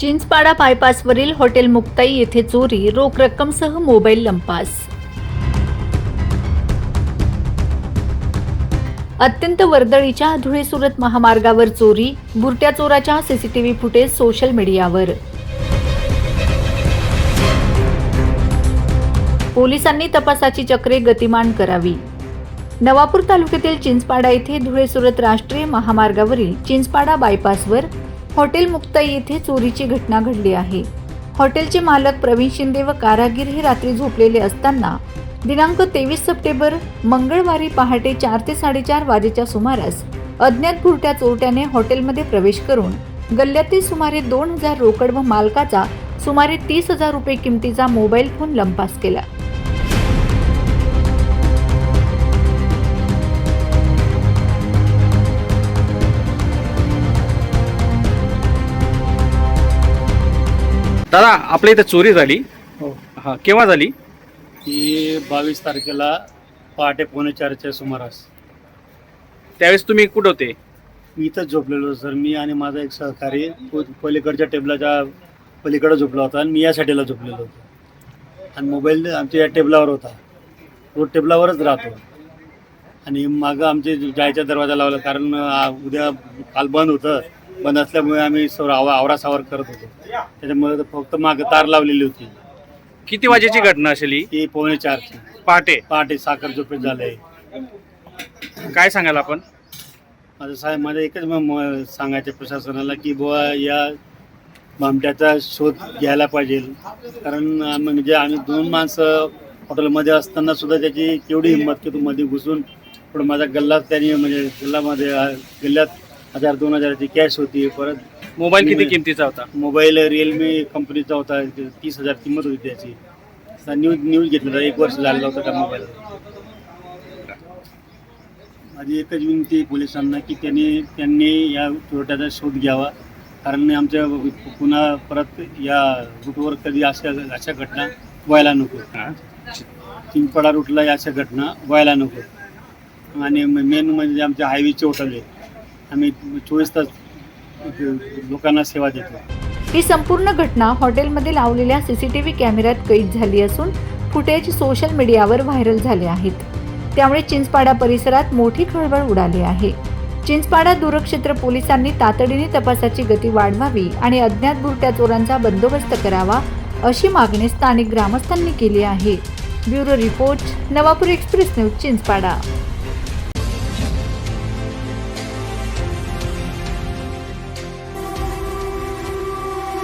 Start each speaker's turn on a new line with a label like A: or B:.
A: Chinchpada बायपासवरील hotel Muktai येथे चोरी रोख रक्कमसह मोबाईल लंपास. अत्यंत वर्दळीच्या धुळे सुरत महामार्गावर चोरी बुरट्या चोराच्या सीसीटीव्ही फुटेज सोशल मीडियावर पोलिसांनी तपासाची चक्रे गतिमान करावी. नवापूर तालुक्यातील चिंचपाडा येथे धुळे सुरत राष्ट्रीय महामार्गावरील चिंचपाडा बायपासवर हॉटेल मुक्ताई येथे चोरीची घटना घडली आहे. हॉटेलचे मालक प्रवीण शिंदे व कारागीर हे रात्री झोपलेले असताना दिनांक तेवीस सप्टेंबर मंगळवारी पहाटे चार ते साडेचार वाजेच्या सुमारास अज्ञात भुरट्या चोरट्याने हॉटेलमध्ये प्रवेश करून गल्ल्यातील सुमारे दोन हजार रोकड व मालकाचा सुमारे तीस हजार रुपये किमतीचा मोबाईल फोन लंपास केला.
B: दादा आपल्या इथं चोरी झाली.
C: हो.
B: हा केव्हा झाली?
C: ही बावीस तारखेला पहाटे पावणे चारच्या सुमारास.
B: त्यावेळेस तुम्ही कुठं होते?
C: मी इथंच झोपलेलो सर. मी आणि माझा एक सहकारी तो पलीकडच्या टेबलाच्या पलीकडे झोपला होता आणि मी या साईडला झोपलेलो होतो. आणि मोबाईल आमच्या या टेबलावर होता. तो टेबलावरच राहतो. आणि मागं आमचे जायचा दरवाजा लावला कारण आ, उद्या काल बंद होतं. बंद असल्यामुळे आम्ही सर आवा आवरासावर करत होतो. त्याच्यामुळे फक्त मागं तार लावलेली होती.
B: किती वाजेची घटना असेल ही?
C: ती पावणे चारची.
B: पहाटे.
C: पहाटे साखर झोपेत झाले.
B: काय सांगाल आपण?
C: माझं साहेब माझं एकच म- म- सांगायचं प्रशासनाला की बुवा या भामट्याचा शोध घ्यायला पाहिजे. कारण म्हणजे आम्ही दोन माणसं हॉटेलमध्ये असताना सुद्धा त्याची केवढी हिंमत की तू मध्ये घुसून पुढे माझा गल्ला त्यांनी म्हणजे गल्लामध्ये गल्ल्यात हजार दोन हजाराची कॅश होती परत
B: मोबाईल किती किमतीचा होता?
C: मोबाईल रिअलमी कंपनीचा होता तीस हजार किंमत होती त्याची. न्यूज न्यूज घेतलेला एक वर्ष झालेला होता त्या मोबाईल. माझी एकच विनंती पोलिसांना की त्यांनी त्यांनी या चोरट्याचा शोध घ्यावा. कारण आमच्या पुन्हा परत या रूटवर कधी अशा अशा घटना व्हायला नको. चिंचपाडा रूटला या अशा घटना व्हायला नको. आणि मेन म्हणजे आमच्या हायवेचे होटल आहे आम्ही चोवीस तास लोकांना सेवा देतो.
A: ही संपूर्ण घटना हॉटेलमध्ये लावलेल्या सीसीटीव्ही कॅमेऱ्यात कैद झाली असून फुटेज सोशल मीडियावर व्हायरल झाले आहेत. त्यामुळे चिंचपाडा परिसरात मोठी खळबळ उडाली आहे. चिंचपाडा दूरक्षेत्र पोलिसांनी तातडीने तपासाची गती वाढवावी आणि अज्ञात बुरट्या चोरांचा बंदोबस्त करावा अशी मागणी स्थानिक ग्रामस्थांनी केली आहे. Bureau report Navapur express news Chinchpada.